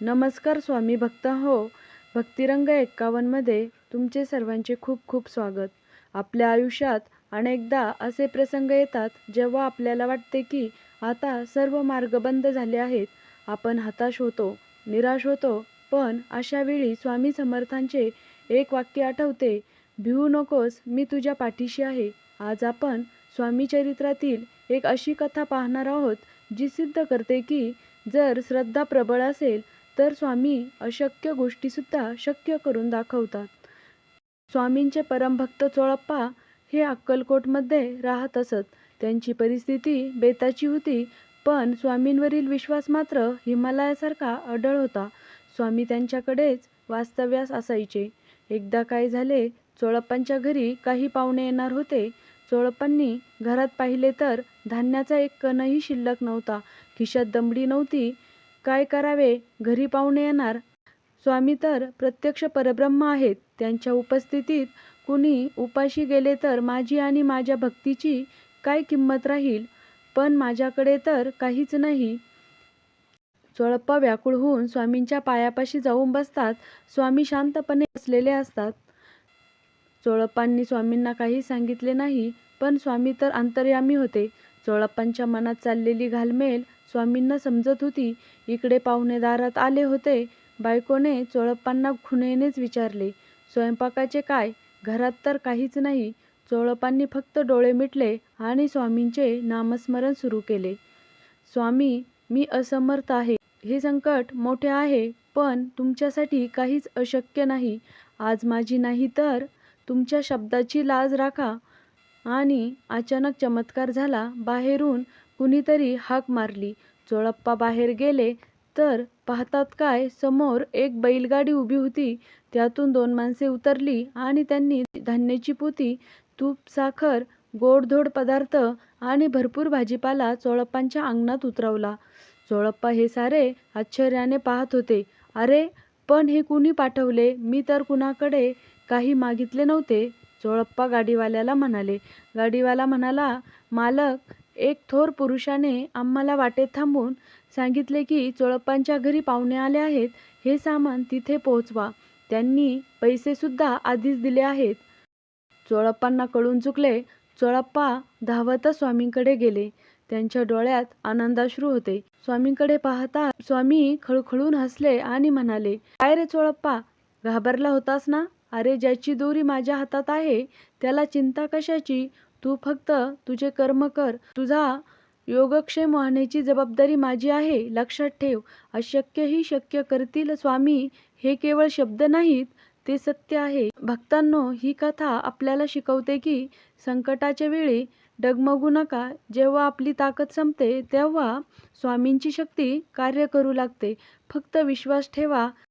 नमस्कार स्वामी भक्त हो. भक्तिरंग एक्कावनमध्ये तुमचे सर्वांचे खूप खूप स्वागत. आपल्या आयुष्यात अनेकदा असे प्रसंग येतात जेव्हा आपल्याला वाटते की आता सर्व मार्ग बंद झाले आहेत. आपण हताश होतो निराश होतो पण अशावेळी स्वामी समर्थांचे एक वाक्य आठवते भिवू नकोस मी तुझ्या पाठीशी आहे. आज आपण स्वामी चरित्रातील एक अशी कथा पाहणार आहोत जी सिद्ध करते की जर श्रद्धा प्रबळ असेल तर स्वामी अशक्य गोष्टीसुद्धा शक्य करून दाखवतात. स्वामींचे परमभक्त चोळप्पा हे अक्कलकोटमध्ये राहत असत. त्यांची परिस्थिती बेताची होती पण स्वामींवरील विश्वास मात्र हिमालयासारखा अढळ होता. स्वामी त्यांच्याकडेच वास्तव्यास असायचे. एकदा काय झाले चोळप्पांच्या घरी काही पाहुणे येणार होते. चोळप्पांनी घरात पाहिले तर धान्याचा एक कणही शिल्लक नव्हता. खिशात दमडी नव्हती काय करावे? घरी पाहुणे येणार? स्वामी तर प्रत्यक्ष परब्रह्म आहेत. त्यांच्या उपस्थितीत कुणी उपाशी गेले तर माझी आणि माझ्या भक्तीची काय किंमत राहील? पण माझ्याकडे तर काहीच नाही. चोळप्पा व्याकुळ होऊन स्वामींच्या पायापाशी जाऊन बसतात. स्वामी शांतपणे बसलेले असतात. चोळप्पांनी स्वामींना काही सांगितले नाही पण स्वामी तर अंतर्यामी होते. चोळप्पांच्या मनात चाललेली घालमेल स्वामींना समजत होती. इकडे पाहुणे दारात आले होते. बायकोने चोळप्पांना खुणेनेच विचारले स्वयंपाकाचे काय? घरात तर काहीच नाही चोळप्पांनी फक्त डोळे मिटले आणि स्वामींचे नामस्मरण सुरू केले. स्वामी मी असमर्थ आहे. हे संकट मोठे आहे पण तुमच्यासाठी काहीच अशक्य नाही. आज माझी नाही तर तुमच्या शब्दाची लाज राखा. आणि अचानक चमत्कार झाला. बाहेरून कुणीतरी हाक मारली. चोळप्पा बाहेर गेले तर पाहतात काय समोर एक बैलगाडी उभी होती. त्यातून दोन माणसे उतरली आणि त्यांनी धान्याची पोती तूप साखर गोडधोड पदार्थ आणि भरपूर भाजीपाला चोळप्पांच्या अंगणात उतरवला. चोळप्पा हे सारे आश्चर्याने पाहत होते. अरे पण हे कुणी पाठवले? मी तर कुणाकडे काही मागितले नव्हते चोळप्पा गाडीवाल्याला म्हणाले. गाडीवाला म्हणाला मालक एक थोर पुरुषाने आम्हाला वाटेत थांबून सांगितले की चोळप्पांच्या घरी पाहुणे आले आहेत हे सामान तिथे पोहोचवा. त्यांनी पैसेसुद्धा आधीच दिले आहेत. चोळप्पांना कळून चुकले. चोळप्पा धावतच स्वामींकडे गेले. त्यांच्या डोळ्यात आनंदाश्रू होते. स्वामींकडे पाहता स्वामी खळखळून हसले आणि म्हणाले काय रे चोळप्पा घाबरला होतास ना? अरे ज्याची दोरी माझ्या हातात आहे त्याला चिंता कशाची? तू फक्त तुझे कर्म कर. तुझा योगक्षेम वाहण्याची जबाबदारी माझी आहे. लक्षात ठेव अशक्यही शक्य करतील स्वामी. हे केवळ शब्द नाहीत ते सत्य आहे. भक्तांनो ही कथा आपल्याला शिकवते की संकटाच्या वेळी डगमगू नका. जेव्हा आपली ताकद संपते तेव्हा स्वामींची शक्ती कार्य करू लागते. फक्त विश्वास ठेवा.